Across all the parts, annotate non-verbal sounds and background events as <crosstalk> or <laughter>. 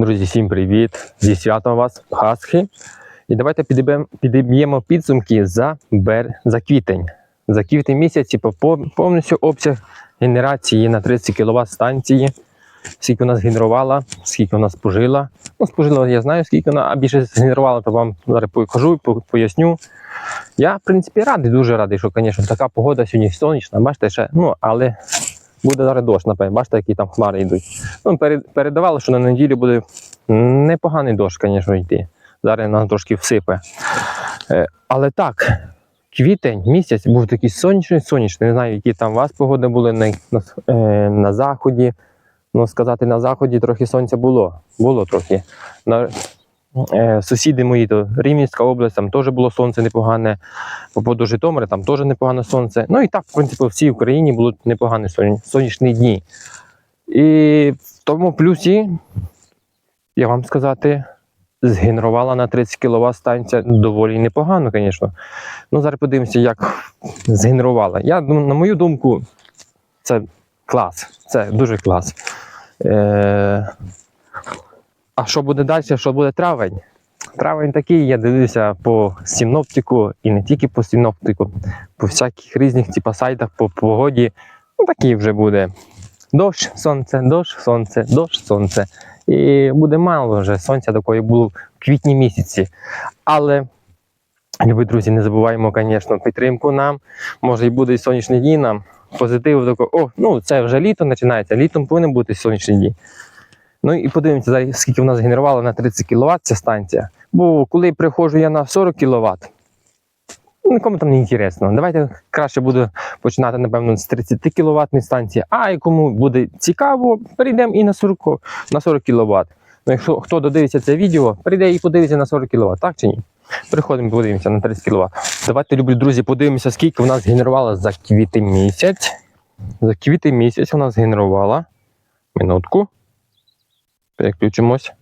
Друзі, всім привіт! Зі святом вас Пасхи. І давайте підіб'ємо, підсумки за, бер... за квітень. За квітень місяці повністю обсяг генерації на 30 кВт станції. Скільки вона згенерувала, скільки вона спожила. Ну, спожила, я знаю, скільки вона, а більше згенерувала, то вам зараз покажу, по- поясню. Я, в принципі, радий, дуже радий, що, звісно, така погода сьогодні сонячна, бачите, ще, ну, але буде зараз дощ, напевно, бачите, які там хмари йдуть. Ну, передавали, що на неділю буде непоганий дощ, звісно, йти. Зараз нам трошки всипе. Е, але так, квітень місяць був такий сонячний, сонячний. Не знаю, які там у вас погоди були на, на, е, на заході. Ну, сказати, на заході трохи сонця було. Було трохи. На, сусіди мої, то Рівненська область, там теж було сонце непогане. По поводу Житомира там теж непогане сонце. Ну і так, в принципі, в всій Україні були непогані сонячні дні. І в тому плюсі, я вам сказати, згенерувала на 30 кВт станція доволі непогано, звісно. Ну, зараз подивимося, як згенерувала. Я, ну, на мою думку, це клас. Це дуже клас. Е- а що буде далі? Що буде травень? Травень такий, я дивлюся по синоптику і не тільки по синоптику, по всяких різних типу, сайтах по погоді. Ну, такий вже буде. Дощ, сонце, дощ, сонце, дощ, сонце. І буде мало вже сонця такої було в квітні місяці. Але, любі друзі, не забуваємо, звісно, підтримку нам. Може, і буде і сонячні дні нам. Позитив такого, о, ну це вже літо починається. Літом повинен бути сонячні дні. Ну і подивимося, скільки в нас генерувала на 30 кВт ця станція. Бо коли приходжу я на 40 кВт, нікому там не інтересно. Давайте краще буду починати, напевно, з 30 кВт станції, а якому буде цікаво, перейдемо і на 40, на 40 кВт. Ну, якщо хто додивиться це відео, прийде і подивиться на 40 кВт, так чи ні? Приходимо, подивимося на 30 кВт. Давайте, любі друзі, подивимося, скільки в нас генерувала за квітень місяць. За квітень місяць у нас генерувала. Минутку. Переключимось.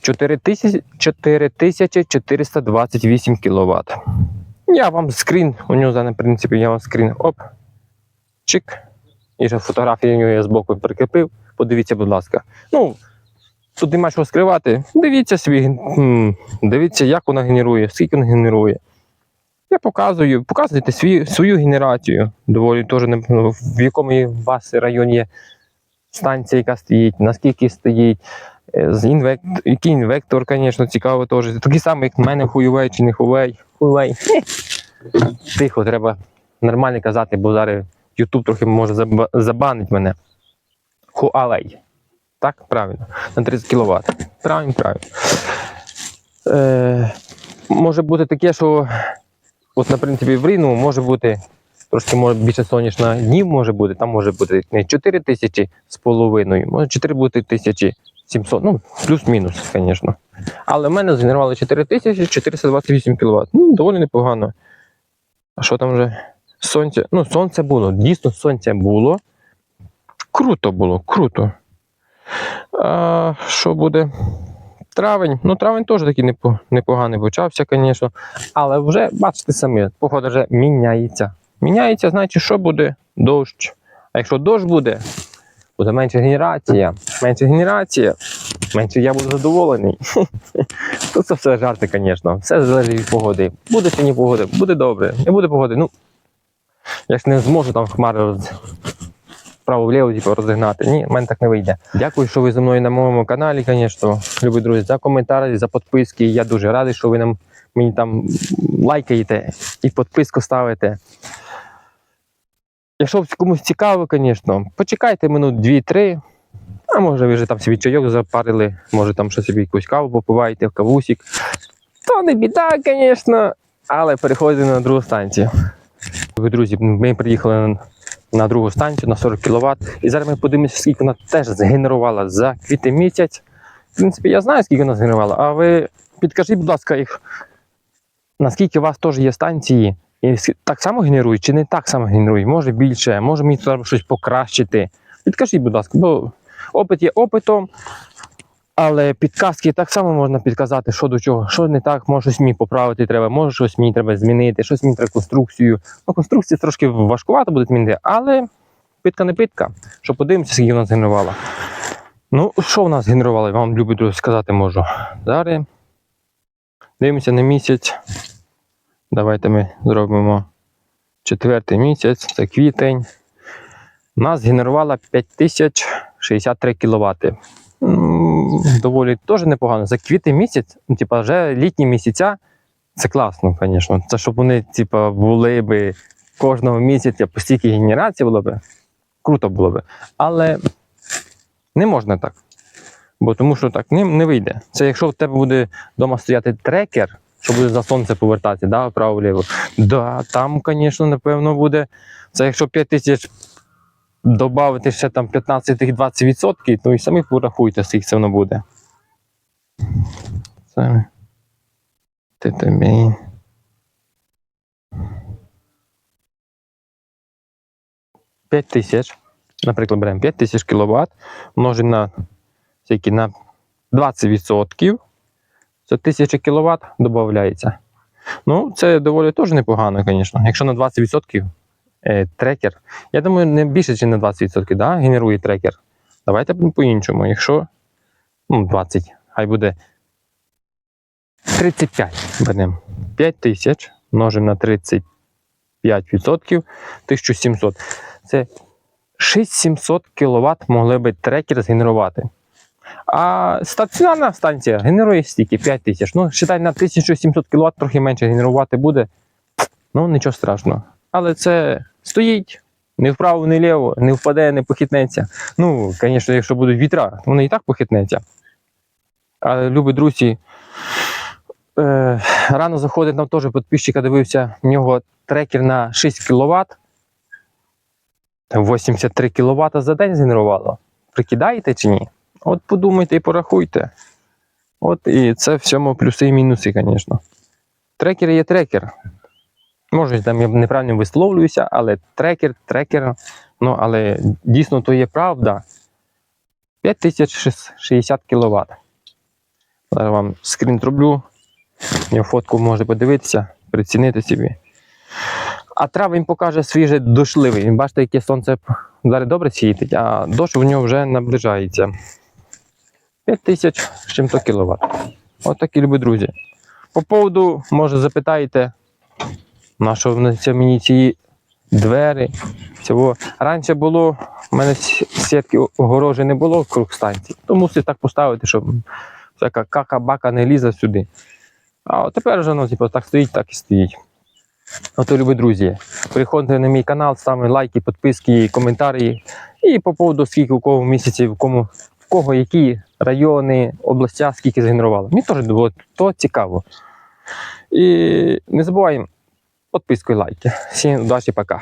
4428 кВт. Я вам скрін, у нього зараз, в принципі, я вам скрін. Оп. Чик. І ще фотографію у нього я збоку прикріпив. Подивіться, будь ласка. Ну, тут нема що скривати. Дивіться свій, дивіться, як вона генерує, скільки вона генерує. Я показую, показуйте свій, свою генерацію. Доволі теж в якому у вас районі є станція, яка стоїть, наскільки стоїть. Е, З інвек... Який інвектор, звісно, цікаво теж. Такий самий, як в мене хуювей чи не хуювей. Хуювей. <laughs> Тихо, треба нормально казати, бо зараз YouTube трохи може забанить мене. Huawei. Так, правильно. На 30 кВт. Правильно, правильно. Е, може бути таке, що от, на принципі, в Рівному може бути трошки може, більше сонячна днів може бути, там може бути не 4 тисячі з половиною, може 4 бути тисячі 700, ну, плюс-мінус, звісно. Але в мене згенерували 4428 кВт. Ну, доволі непогано. А що там вже? Сонце. Ну, сонце було. Дійсно, сонце було. Круто було, круто. А, що буде? Травень. Ну, травень теж такий непоганий почався, звісно. Але вже, бачите самі, погода вже міняється. Міняється, значить, що буде? Дощ. А якщо дощ буде, буде менша генерація. Менша генерація, менше я буду задоволений. <laughs> То це все жарти, звісно. Все залежить від погоди. Буде чи ні погоди, буде добре. Не буде погоди. Ну, я ж не зможу там хмари роз... вправо-вліво типу, розігнати. Ні, в мене так не вийде. Дякую, що ви зі мною на моєму каналі, звісно. Любі друзі, за коментарі, за підписки. Я дуже радий, що ви нам мені там лайкаєте і підписку ставите. Якщо комусь цікаво, звісно, почекайте минут 2-3. А може ви вже там собі чайок запарили, може там щось собі якусь каву попиваєте в кавусік. То не біда, звісно, але переходимо на другу станцію. Друзі, ми приїхали на другу станцію на 40 кВт. І зараз ми подивимося, скільки вона теж згенерувала за квітень місяць. В принципі, я знаю, скільки вона згенерувала, а ви підкажіть, будь ласка, їх, наскільки у вас теж є станції, і так само генерують чи не так само генерують? Може більше, може мені треба щось покращити. Підкажіть, будь ласка, бо опит є опитом, але підказки так само можна підказати, що до чого, що не так, може щось мені поправити треба, може щось мені треба змінити, щось мені треба конструкцію. Ну, конструкцію трошки важкувато буде змінити, але питка не питка, що подивимося, скільки вона згенерувала. Ну, що в нас генерували? Вам любить друзі, сказати можу. Зараз дивимося на місяць. Давайте ми зробимо четвертий місяць, це квітень. Нас генерувала 5063 кВт. Доволі теж непогано. За квітень місяць, ну, типа, вже літні місяця, це класно, звісно. Це щоб вони, типа, були би кожного місяця по стільки генерацій було б. Круто було б. Але не можна так. Бо тому що так не, не вийде. Це якщо в тебе буде вдома стояти трекер, що буде за сонце повертатися, да, вправо-ліво. Да, там, звісно, напевно, буде. Це якщо 5 тисяч додати ще там 15-20%, то і самі порахуйте, скільки це воно буде. Це. Ти тобі. Тисяч, наприклад, беремо 5 тисяч кВт, множимо на на 20%. Це 1000 кВт додається. Ну, це доволі теж непогано, звісно. Якщо на 20% е, трекер, я думаю, не більше, ніж на 20% да, генерує трекер. Давайте по-іншому. Якщо ну, 20, хай буде 35 беремо. 5 тисяч множимо на 35%, 1700. Це 6700 кВт могли би трекер згенерувати. А стаціонарна станція генерує стільки 5 тисяч. Ну, считай, на 1700 кВт трохи менше генерувати буде. Ну, нічого страшного. Але це стоїть не вправо, не вліво, не впаде, не похитнеться. Ну, звісно, якщо будуть вітра, воно і так похитнеться. Але, любі друзі, е, рано заходить нам теж підписчика, дивився, в нього трекер на 6 кВт. 83 кВт за день згенерувало. Прикидаєте чи ні? От подумайте і порахуйте. От і це всьому плюси і мінуси, звісно. Трекер є трекер. Може, там я неправильно висловлююся, але трекер, трекер. Ну, але дійсно то є правда. 5060 кВт. Зараз вам скрін зроблю. Я фотку можете подивитися, прицінити собі. А травень покаже свіже дощливий. Він бачите, яке сонце зараз добре світить, а дощ в нього вже наближається. 5000 з чим-то кіловат. От такі любі друзі. По поводу, може, запитаєте, на що мені ці двері. Цього. Раніше було, в мене сітки огорожі не було круг станції. То мусив так поставити, щоб всяка кака-бака не лізе сюди. А от тепер вже ну, типу, так стоїть, так і стоїть. Ото, любі друзі, приходьте на мій канал, ставте лайки, підписки, коментарі. І по поводу скільки у кого місяців, кому в кого які райони, областя, скільки згенерували. Мені теж було то цікаво. І не забуваємо підписку і лайки. Всім удачі, пока.